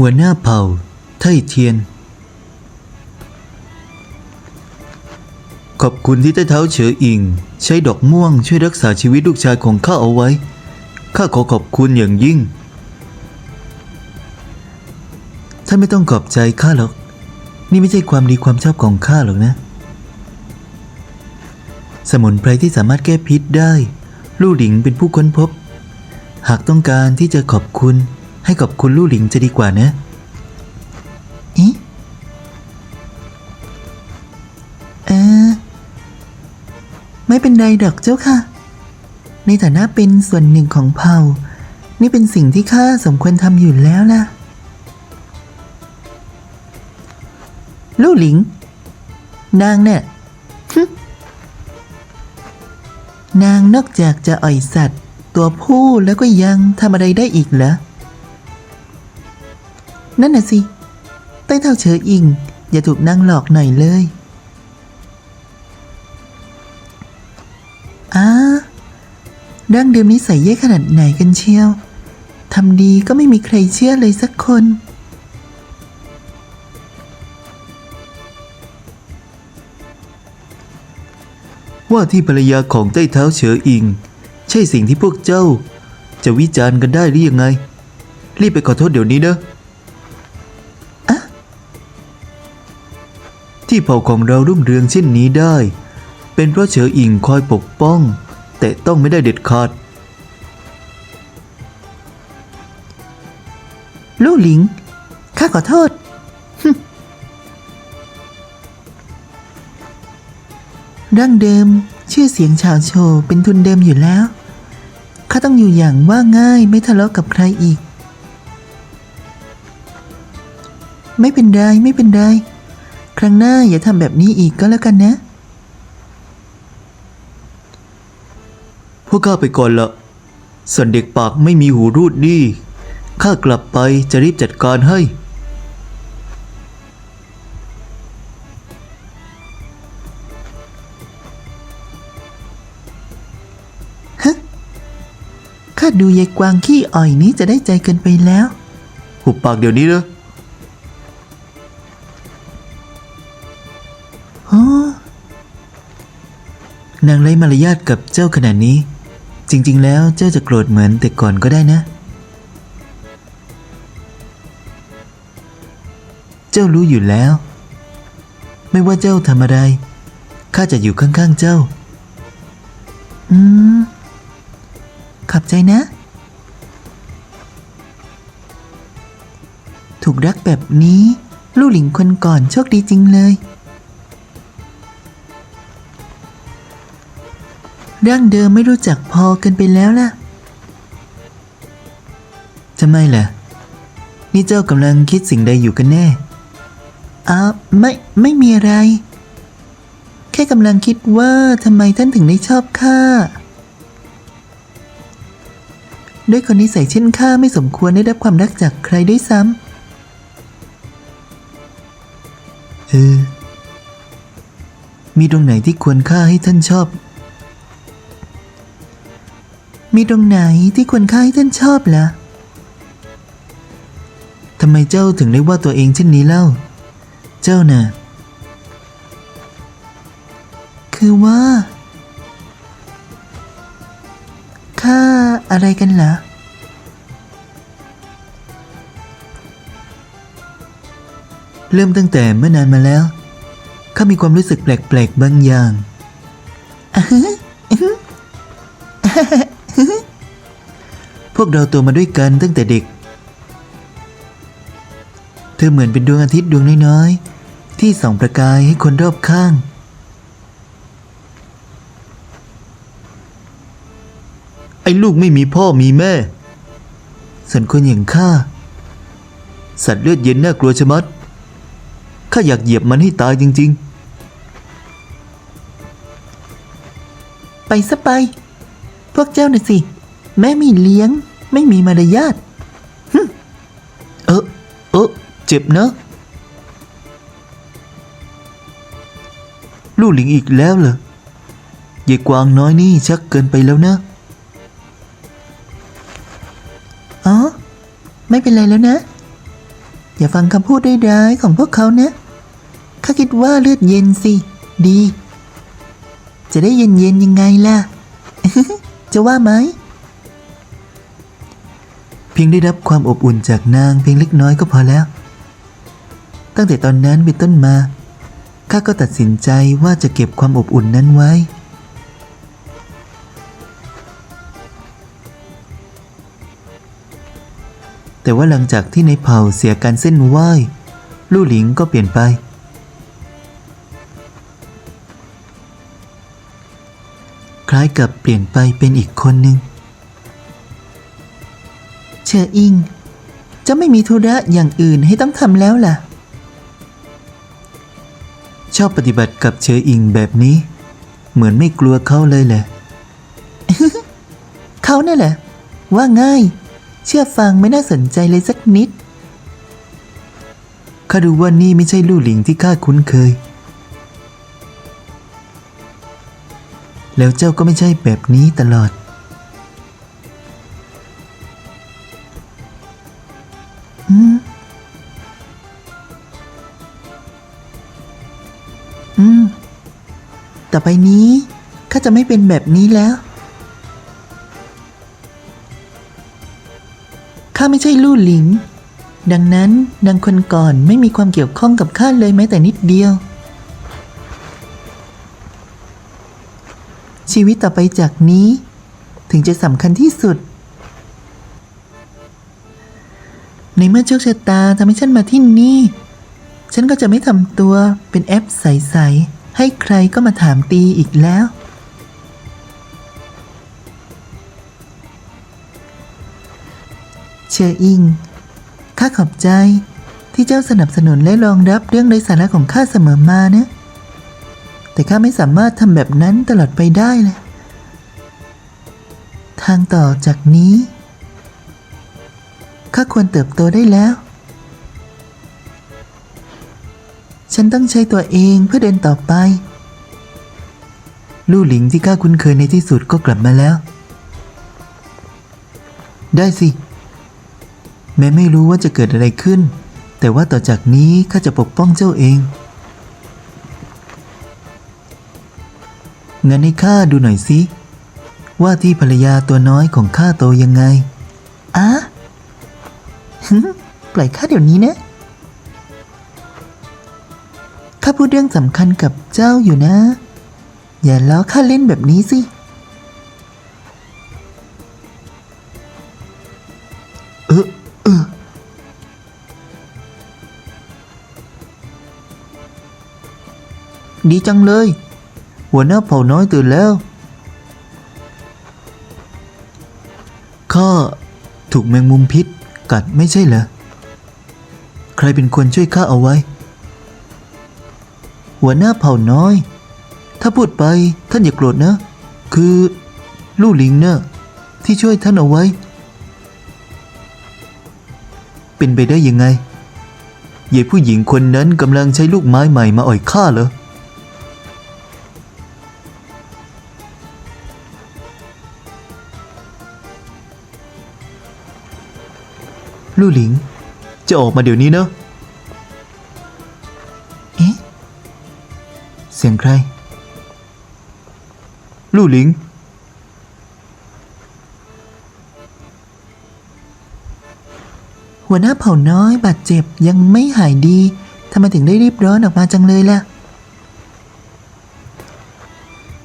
หัวหน้าเผ่าไทเทียน ขอบคุณที่ใต้เท้าเฉออิง ใช้ดอกม่วงช่วยรักษาชีวิตลูกชายของข้าเอาไว้ ข้าขอขอบคุณอย่างยิ่ง ท่านไม่ต้องขอบใจข้าหรอก นี่ไม่ใช่ความดีความชอบของข้าหรอกนะ สมุนไพรที่สามารถแก้พิษได้ ลู่หลิงเป็นผู้ค้นพบ หากต้องการที่จะขอบคุณ ให้ขอบคุณลู่หลิงจะดีกว่านะอีเออไม่เป็นไรดอกเจ้าค่ะ ในฐานะเป็นส่วนหนึ่งของเผ่า นี่เป็นสิ่งที่ข้าสมควรทำอยู่แล้วล่ะ ลู่หลิง นางเนี่ยนางนอกจากจะอ่อยสัตว์ ตัวผู้แล้วก็ยังทำอะไรได้อีกเหรอ นั่นน่ะสิใต้เท่าเชออิง อย่าถูกนางหลอกหน่อยเลยอ้าดั้งเดิมนิสัยแย่ขนาดไหนกันเชียวทำดีก็ไม่มีใครเชื่อเลยสักคนว่าที่ภรรยาของใต้เท้าเฉออิง ใช่สิ่งที่พวกเจ้า จะวิจารณ์กันได้หรือยังไง รีบไปขอโทษเดี๋ยวนี้นอะ ที่เผ่าของเรารุ่งเรืองเช่นนี้ได้ เป็นเพราะเฉออิงคอยปกป้อง แต่ต้องไม่ได้เด็ดขาดลู่หลิง ข้าขอโทษดั้งเดิมชื่อเสียงชาวโชว์เป็นทุนเดิมอยู่แล้ว ข้าต้องอยู่อย่างว่าง่ายไม่ทะเลาะกับใครอีก ไม่เป็นไร ไม่เป็นไร ครั้งหน้าอย่าทำแบบนี้อีกก็แล้วกันนะ พวกข้าไปก่อนละ ส่วนเด็กปากไม่มีหูรูดนี่ข้ากลับไปจะรีบจัดการให้ข้าดูยายกวางขี้อ่อยนี้จะได้ใจเกินไปแล้ว หุบปากเดี๋ยวนี้เลย นางไร้มารยาทกับเจ้าขนาดนี้ จริง ๆ แล้วเจ้าจะโกรธเหมือนแต่ก่อนก็ได้นะ เจ้ารู้อยู่แล้ว ไม่ว่าเจ้าทำอะไรข้าจะอยู่ข้างๆเจ้า อืมขอบใจนะ ถูกรักแบบนี้ ลูกหลิงคนก่อนโชคดีจริงเลย ร่างเดิมไม่รู้จักพอกันไปแล้วล่ะทำไมล่ะ นี่เจ้ากำลังคิดสิ่งใดอยู่กันแน่อ้าไม่ไม่มีอะไร แค่กำลังคิดว่าทำไมท่านถึงได้ชอบข้าด้วยคนนิสัยเช่นข้าไม่สมควรได้รับความรักจากใครด้วยซ้ำเออมีตรงไหนที่ควรค่าให้ท่านชอบ มีตรงไหนที่ควรค่าให้ท่านชอบล่ะทำไมเจ้าถึงได้ว่าตัวเองเช่นนี้เล่า เจ้าน่ะ คือว่าค่าอะไรกันเหรอเริ่มตั้งแต่เมื่อนานมาแล้วข้ามีความรู้สึกแปลกๆบางอย่าง พวกเราโตมาด้วยกันตั้งแต่เด็ก เธอเหมือนเป็นดวงอาทิตย์ดวงน้อยๆ ที่ส่องประกายให้คนรอบข้าง ไอ้ลูกไม่มีพ่อมีแม่ ส่วนคนอย่างข้า สัตว์เลือดเย็นน่ากลัวชะมัด ข้าอยากเหยียบมันให้ตายจริง ๆ ไปซะไป พวกเจ้าน่ะสิ แม่ไม่เลี้ยง ไม่มีมารยาทเออเออเจ็บเนอะลูกหลิงอีกแล้วเหรอยายกวางน้อยนี่ชักเกินไปแล้วนะอ๋อไม่เป็นไรแล้วนะ อย่าฟังคำพูดร้ายๆของพวกเขานะข้าคิดว่าเลือดเย็นสิ ดี จะได้เย็นๆยังไงล่ะ จะว่าไหม พียงได้รับความอบอุ่นจากนางเพียงเล็กน้อยก็พอแล้ว ตั้งแต่ตอนนั้นเป็นต้นมาข้าก็ตัดสินใจว่าจะเก็บความอบอุ่นนั้นไว้ แต่ว่าหลังจากที่ในเผ่าเสียการเส้นไหว้ลู่หลิงก็เปลี่ยนไป คล้ายกับเปลี่ยนไปเป็นอีกคนหนึ่ง เชออิง จะไม่มีธุระอย่างอื่นให้ต้องทำแล้วล่ะ ชอบปฏิบัติกับเชออิงแบบนี้ เหมือนไม่กลัวเขาเลยแหละ เขาเนี่ยแหละ ว่าง่าย เชื่อฟังไม่น่าสนใจเลยสักนิดข้ารู้ว่านี่ไม่ใช่ลู่หลิงที่ข้าคุ้นเคย แล้วเจ้าก็ไม่ใช่แบบนี้ตลอด ไปนี้ข้าจะไม่เป็นแบบนี้แล้ว ข้าไม่ใช่ลู่หลิง ดังนั้นนางคนก่อนไม่มีความเกี่ยวข้องกับข้าเลยแม้แต่นิดเดียว ชีวิตต่อไปจากนี้ ถึงจะสำคัญที่สุด ในเมื่อโชคชะตาทำให้ฉันมาที่นี่ ฉันก็จะไม่ทำตัวเป็นแอปใสๆ ให้ใครก็มาถามตีอีกแล้ว เชออิง ข้าขอบใจที่เจ้าสนับสนุนและรองรับเรื่องไร้สาระของข้าเสมอมานะ แต่ข้าไม่สามารถทำแบบนั้นตลอดไปได้เลย ทางต่อจากนี้ ข้าควรเติบโตได้แล้ว ฉันต้องใช้ตัวเองเพื่อเดินต่อไป ลู่หลิงที่ข้าคุ้นเคยในที่สุดก็กลับมาแล้ว ได้สิ แม้ไม่รู้ว่าจะเกิดอะไรขึ้น แต่ว่าต่อจากนี้ข้าจะปกป้องเจ้าเองงั้นให้ข้าดูหน่อยสิว่าที่ภรรยาตัวน้อยของข้าโตยังไง อะหึปล่อยข้าเดี๋ยวนี้นะ ข้าพูดเรื่องสำคัญกับเจ้าอยู่นะ อย่าล้อข้าเล่นแบบนี้สิ เออเออดีจังเลย หัวหน้าเผ่าน้อยตื่นแล้ว ข้าถูกแมงมุมพิษกัดไม่ใช่เหรอ ใครเป็นคนช่วยข้าเอาไว้ หัวหน้าเผ่าน้อย ถ้าพูดไปท่านอย่าโกรธนะ คือลู่หลิงเนะ่ะที่ช่วยท่านเอาไว้ เป็นไปได้ยังไงยายผู้หญิงคนนั้นกำลังใช้ลูกไม้ใหม่มาอ่อยข้าเหรอลู่หลิง จะออกมาเดี๋ยวนี้เนอะ ลู่หลิง หัวหน้าเผ่าน้อยบาดเจ็บยังไม่หายดีทำไมถึงได้รีบร้อนออกมาจังเลยล่ะ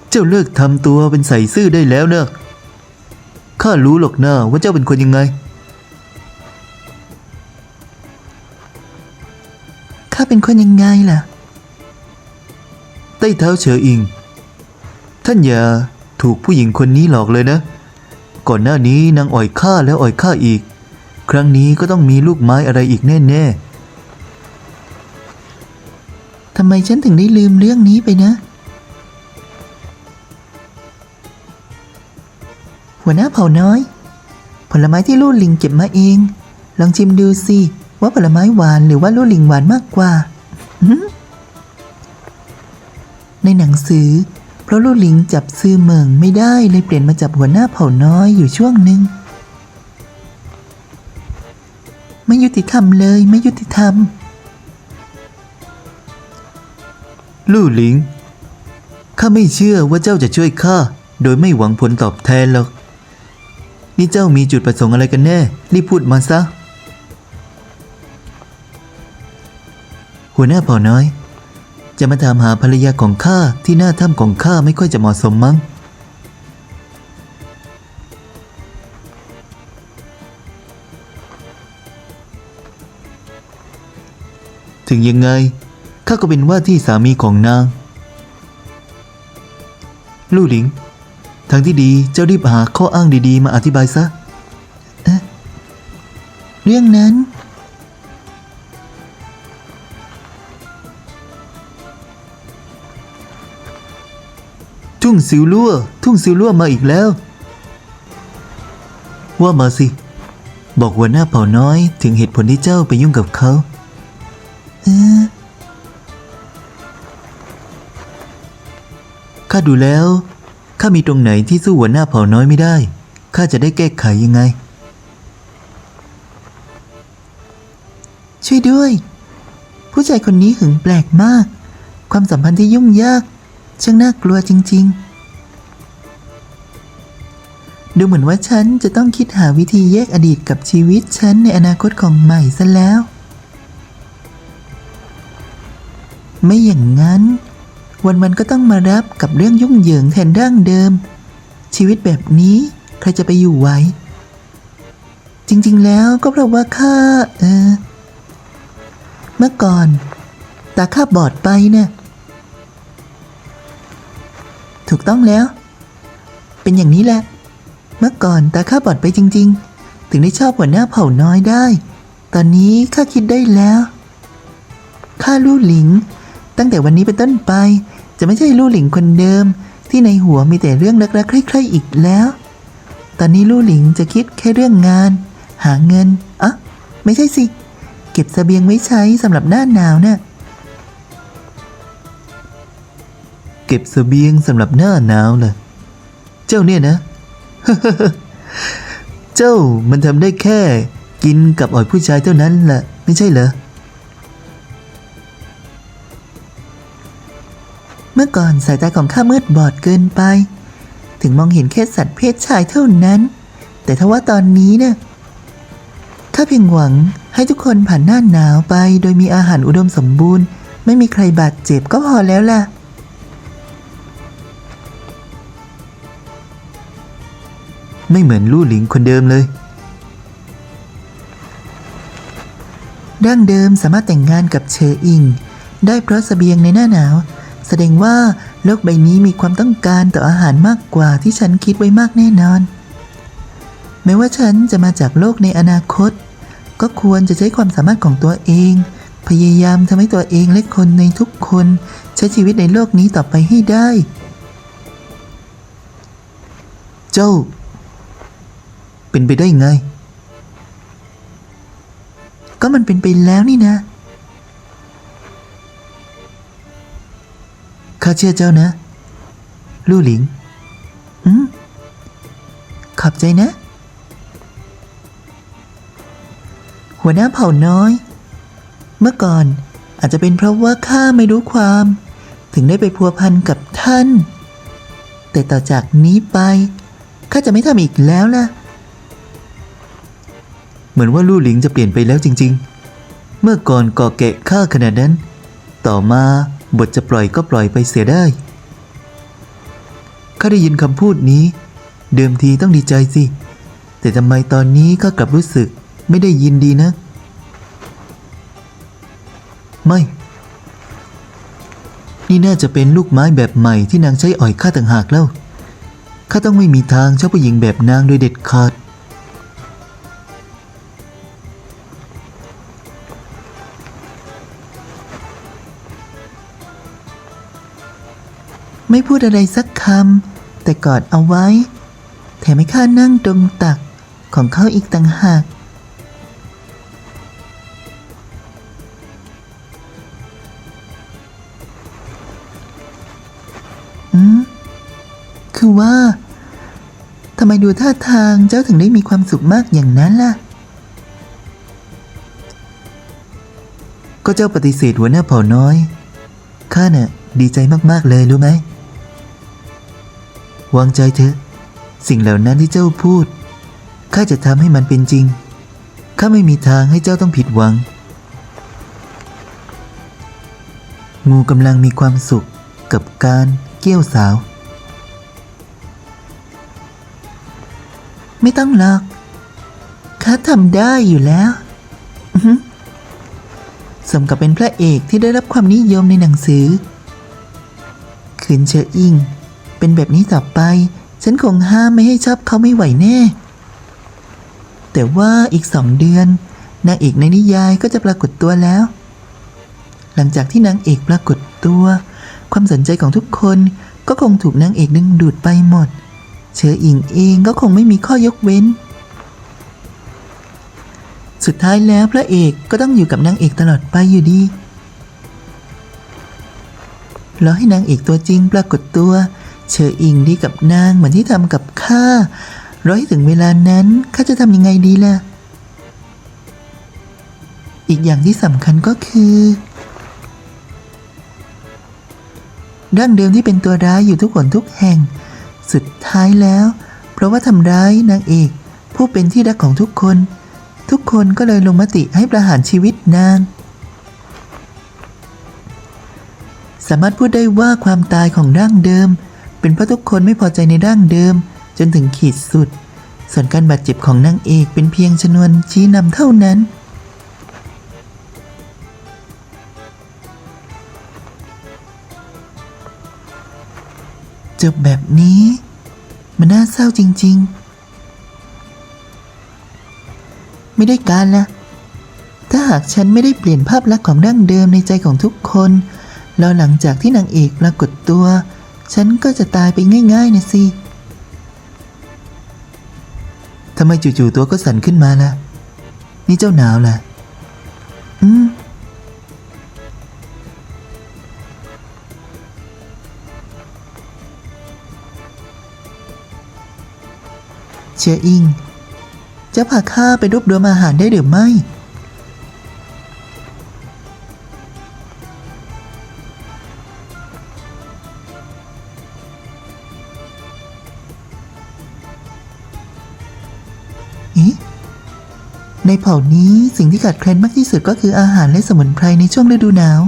เจ้าเลิกทำตัวเป็นใส่ซื่อได้แล้วเนอะข้ารู้หรอกนะว่าเจ้าเป็นคนยังไงข้าเป็นคนยังไงล่ะ ใต้เท้าเฉออิง ท่านอย่าถูกผู้หญิงคนนี้หลอกเลยนะ ก่อนหน้านี้นางอ่อยข้าแล้วอ่อยข้าอีก ครั้งนี้ก็ต้องมีลูกไม้อะไรอีกแน่ๆทำไมฉันถึงได้ลืมเรื่องนี้ไปนะ หัวหน้าเผ่าน้อย ผลไม้ที่ลู่ลิงเก็บมาเอง ลองชิมดูสิ ว่าผลไม้หวานหรือว่าลู่ลิงหวานมากกว่าในหนังสือ เพราะลู่หลิงจับซื้อเมิงไม่ได้เลยเปลี่ยนมาจับหัวหน้าเผ่าน้อยอยู่ช่วงหนึ่งไม่ยุติธรรมเลยไม่ยุติธรรม ลู่หลิงข้าไม่เชื่อว่าเจ้าจะช่วยข้าโดยไม่หวังผลตอบแทนหรอก นี่เจ้ามีจุดประสงค์อะไรกันแน่ รีบพูดมาซะ หัวหน้าเผ่าน้อย จะมาถามหาภรรยาของข้าที่หน้าถ้ำของข้าไม่ค่อยจะเหมาะสมมั้ง ถึงยังไงข้าก็เป็นว่าที่สามีของนาง ลู่หลิง ทางที่ดีเจ้ารีบหาข้ออ้างดีๆ มาอธิบายซะเอ๊ะเรื่องนั้น ทุ่งซิวลั่ว ทุ่งซิวลั่วมาอีกแล้ว ว่ามาสิ บอกหัวหน้าเผ่าน้อยถึงเหตุผลที่เจ้าไปยุ่งกับเขาข้าดูแล้วข้ามีตรงไหนที่สู้หัวหน้าเผ่าน้อยไม่ได้ข้าจะได้แก้ไขยังไง ช่วยด้วย ผู้ชายคนนี้หึงแปลกมาก ความสัมพันธ์ที่ยุ่งยาก ช่างน่ากลัวจริง ๆ ดูเหมือนว่าฉันจะต้องคิดหาวิธีแยกอดีตกับชีวิตฉันในอนาคตของใหม่ซะแล้ว ไม่อย่างนั้น วันๆก็ต้องมารับกับเรื่องยุ่งเหยิงแทนร่างเดิม ชีวิตแบบนี้ใครจะไปอยู่ไหวจริงๆ แล้วก็เพราะว่าข้าเออ เมื่อก่อน ตาข้าบอดไปเนี่ย ถูกต้องแล้ว เป็นอย่างนี้แหละ เมื่อก่อนตาข้าบอดไปจริง ๆ ถึงได้ชอบหัวหน้าเผ่าน้อยได้ ตอนนี้ข้าคิดได้แล้วข้าลู่หลิง ตั้งแต่วันนี้เป็นต้นไป จะไม่ใช่ลู่หลิงคนเดิม ที่ในหัวมีแต่เรื่องรักๆใคร่ๆอีกแล้ว ตอนนี้ลู่หลิงจะคิดแค่เรื่องงาน หาเงินอะไม่ใช่สิ เก็บเสบียงไว้ใช้สำหรับหน้าหนาวน่ะ ก็บเสบียงสำหรับหน้าหนาวเหรอเจ้าเนี่ยนะ เจ้ามันทำได้แค่กินกับอ่อยผู้ชายเท่านั้นแหละไม่ใช่เหรอ เมื่อก่อนสายตาของข้ามืดบอดเกินไป ถึงมองเห็นแค่สัตว์เพศชายเท่านั้น แต่ถ้าว่าตอนนี้เนี่ยข้าเพียงหวังให้ทุกคนผ่านหน้าหนาวไป โดยมีอาหารอุดมสมบูรณ์ ไม่มีใครบาดเจ็บก็พอแล้วล่ะ ไม่เหมือนลู่หลิงคนเดิมเลย ดั้งเดิมสามารถแต่งงานกับเชออิง ได้เพราะเสบียงในหน้าหนาว แสดงว่าโลกใบนี้มีความต้องการต่ออาหารมากกว่าที่ฉันคิดไว้มากแน่นอน แม้ว่าฉันจะมาจากโลกในอนาคต ก็ควรจะใช้ความสามารถของตัวเอง พยายามทำให้ตัวเองและคนในทุกคนใช้ชีวิตในโลกนี้ต่อไปให้ได้เจ้า เป็นไปได้ไง ก็มันเป็นไปแล้วนี่นะ ข้าเชื่อเจ้านะ ลู่หลิง อืมขอบใจนะ หัวหน้าเผ่าน้อย เมื่อก่อนอาจจะเป็นเพราะว่าข้าไม่รู้ความ ถึงได้ไปพัวพันกับท่าน แต่ต่อจากนี้ไปข้าจะไม่ทำอีกแล้วล่ะ เหมือนว่าลู่หลิงจะเปลี่ยนไปแล้วจริง ๆ เมื่อก่อนก่อแกะข้าขนาดนั้น ต่อมาบทจะปล่อยก็ปล่อยไปเสียได้ข้าได้ยินคำพูดนี้ เดิมทีต้องดีใจสิ แต่ทำไมตอนนี้ข้ากลับรู้สึกไม่ได้ยินดีนะ ไม่ นี่น่าจะเป็นลูกไม้แบบใหม่ที่นางใช้อ่อยข้าต่างหากแล้วข้าต้องไม่มีทางชอบผู้หญิงแบบนางโดยเด็ดขาด ไม่พูดอะไรสักคำ แต่กอดเอาไว้ แถมให้ข้านั่งตรงตักของเขาอีกต่างหาก อืม คือว่าทำไมดูท่าทางเจ้าถึงได้มีความสุขมากอย่างนั้นล่ะ ก็เจ้าปฏิเสธหัวหน้าเผ่าน้อย ข้าน่ะดีใจมาก ๆ เลยรู้ไหม วางใจเถอะ สิ่งเหล่านั้นที่เจ้าพูดข้าจะทำให้มันเป็นจริงข้าไม่มีทางให้เจ้าต้องผิดหวัง งูกำลังมีความสุขกับการเกี้ยวสาว ไม่ต้องหรอกข้าทำได้อยู่แล้วสมกับเป็นพระเอกที่ได้รับความนิยมในหนังสือคืนเชออิง เป็นแบบนี้ต่อไป ฉันคงห้ามไม่ให้ชอบเขาไม่ไหวแน่ แต่ว่าอีกสองเดือนนางเอกในนิยายก็จะปรากฏตัวแล้ว หลังจากที่นางเอกปรากฏตัว ความสนใจของทุกคนก็คงถูกนางเอกดึงดูดไปหมด เชออิงเองก็คงไม่มีข้อยกเว้น สุดท้ายแล้วพระเอกก็ต้องอยู่กับนางเอกตลอดไปอยู่ดีรอให้นางเอกตัวจริงปรากฏตัว เชออิงดีกับนางเหมือนที่ทำกับข้าร้อให้ถึงเวลานั้นข้าจะทำยังไงดีล่ะ อีกอย่างที่สำคัญก็คือดั้งเดิมที่เป็นตัวร้ายอยู่ทุกหนทุกแห่ง สุดท้ายแล้ว เพราะว่าทำร้ายนางเอก ผู้เป็นที่รักของทุกคน ทุกคนก็เลยลงมติให้ประหารชีวิตนาง สามารถพูดได้ว่าความตายของร่างเดิม เป็นเพราะทุกคนไม่พอใจในร่างเดิม จนถึงขีดสุด ส่วนการบาดเจ็บของนางเอกเป็นเพียงชนวนชี้นำเท่านั้น จบแบบนี้ มันน่าเศร้าจริง ๆ ไม่ได้การละถ้าหากฉันไม่ได้เปลี่ยนภาพลักษณ์ของดั้งเดิมในใจของทุกคนแล้วหลังจากที่นางเอกปรากฏตัว ฉันก็จะตายไปง่ายๆนะสิทำไมจู่ๆตัวก็สั่นขึ้นมาล่ะ นี่เจ้าหนาวล่ะ อืม เชียอิง จะพาข้าไปรวบรวมอาหารได้หรือไม่ ในเผ่านี้สิ่งที่ขาดแคลนมากที่สุดก็คืออาหารและสมุนไพรในช่วงฤดูหนาว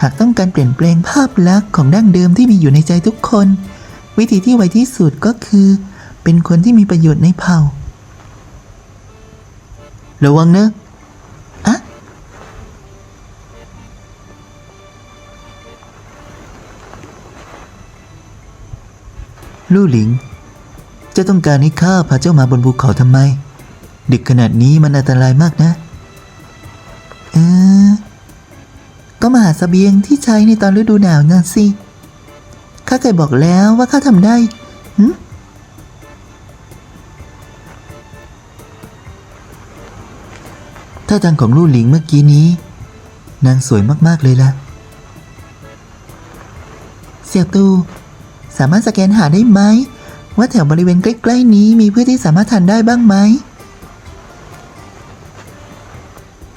หากต้องการเปลี่ยนแปลงภาพลักษณ์ของดั้งเดิมที่มีอยู่ในใจทุกคน วิธีที่ไวที่สุดก็คือ เป็นคนที่มีประโยชน์ในเผ่า ระวังนะอะลู่หลิง จะต้องการให้ข้าพาเจ้ามาบนภูเขาทำไม ดึกขนาดนี้มันอันตรายมากนะ เออ ก็มาหาสเสบียงที่ใช้ในตอนฤดูหนาวนั่นสิ ข้าเคยบอกแล้วว่าข้าทำได้หึท่าทางของลู่หลิงเมื่อกี้นี้ นางสวยมาก ๆ เลยล่ะ เสี่ยตู สามารถสแกนหาได้ไหม ว่าแถวบริเวณใกล้ ๆ นี้มีพืชที่สามารถทานได้บ้างไหม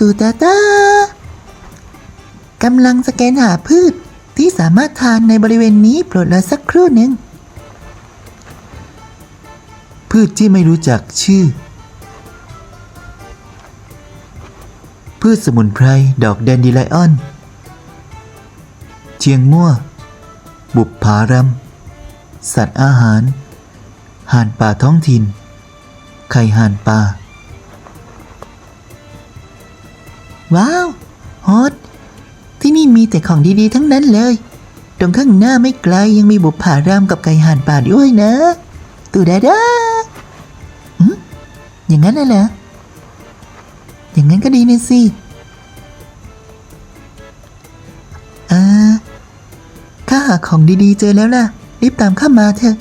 ตูตาตากำลังสแกนหาพืชที่สามารถทานในบริเวณนี้โปรดรอสักครู่หนึ่ง พืชที่ไม่รู้จักชื่อ พืชสมุนไพร ดอกแดนดิไลออน เชียงมั่ว บุปผารำสัตว์อาหาร ห่านป่าท้องถิ่น ไข่ห่านป่า ว้าวฮอตที่นี่มีแต่ของดีๆ ทั้งนั้นเลย ตรงข้างหน้าไม่ไกลยังมีบุปผารามกับไก่ห่านป่าด้วยนะ ตูดาดาอืมอย่างนั้นน่ะเหรออย่างนั้นก็ดีนะสิอ่าข้าหาของดีๆ เจอแล้วล่ะ รีบตามข้ามาเถอะ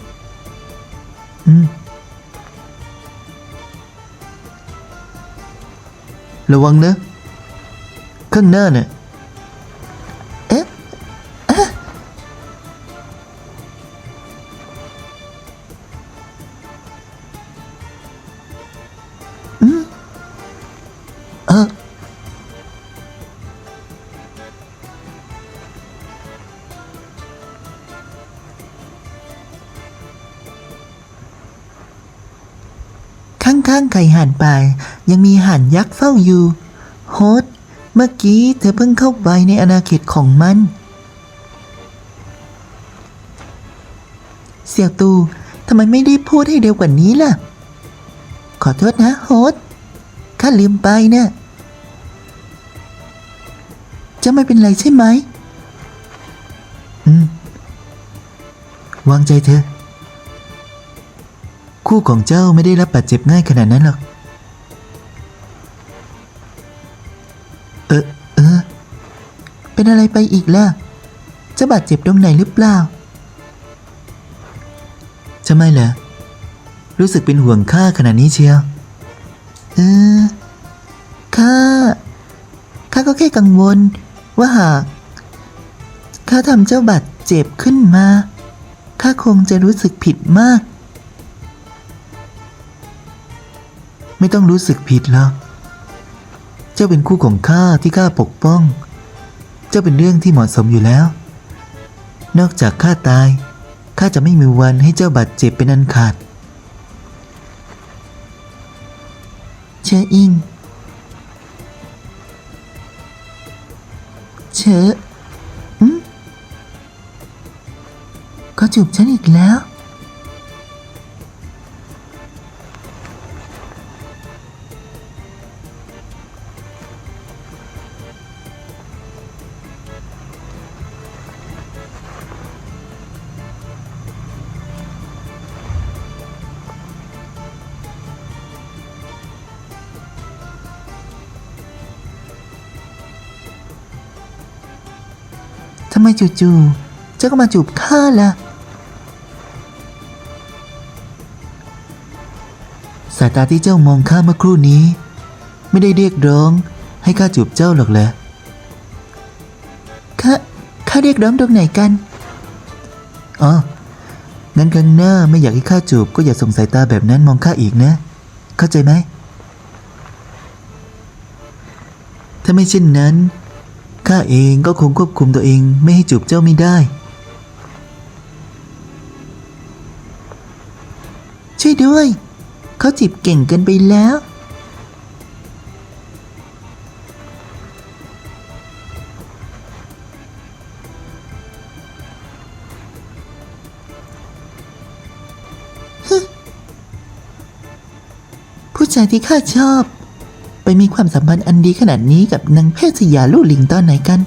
อืม ระวังนะ ข้างหน้าเนี่ยเอ๊ะอืมเออข้างๆไข่ห่านไปยังมีห่านยักษ์เฝ้าอยู่ โฮส เมื่อกี้เธอเพิ่งเข้าไปในอาณาเขตของมัน เสี่ยวตูทำไมไม่ได้พูดให้เร็วกว่านี้ล่ะ ขอโทษนะโฮสข้าลืมไปเนะ่ะจะไม่เป็นไรใช่ไหม อืม วางใจเธอ คู่ของเจ้าไม่ได้รับบาดเจ็บง่ายขนาดนั้นหรอก เป็นอะไรไปอีกล่ะ จะบาดเจ็บตรงไหนหรือเปล่า จะไม่เหรอ รู้สึกเป็นห่วงข้าขนาดนี้เชียว เออ ข้า ข้าก็แค่กังวล ว่าหากข้าทำเจ้าบาดเจ็บขึ้นมา ข้าคงจะรู้สึกผิดมาก ไม่ต้องรู้สึกผิดหรอก เจ้าเป็นคู่ของข้าที่ข้าปกป้อง จ้าเป็นเรื่องที่เหมาะสมอยู่แล้ว นอกจากข้าตายข้าจะไม่มีวันให้เจ้าบาดเจ็บเป็นอันขาด เชออิง เชออืมเขาจูบฉันอีกแล้ว ทำไมจู่ๆเจ้าก็มาจูบข้าล่ะ สายตาที่เจ้ามองข้าเมื่อครู่นี้ ไม่ได้เรียกร้องให้ข้าจูบเจ้าหรอกเหรอข้าข้าเรียกร้องตรงไหนกัน อ๋อ งั้นครั้งหน้าไม่อยากให้ข้าจูบก็อย่าส่งสายตาแบบนั้นมองข้าอีกนะ เข้าใจไหม ถ้าไม่เช่นนั้น ข้าเองก็คงควบคุมตัวเองไม่ให้จูบเจ้าไม่ได้ ช่วยด้วย เขาจีบเก่งเกินไปแล้ว ผู้ชายที่ข้าชอบ ไปมีความสัมพันธ์อันดีขนาดนี้กับนางแพทย์สยาลู่หลิงตอนไหนกัน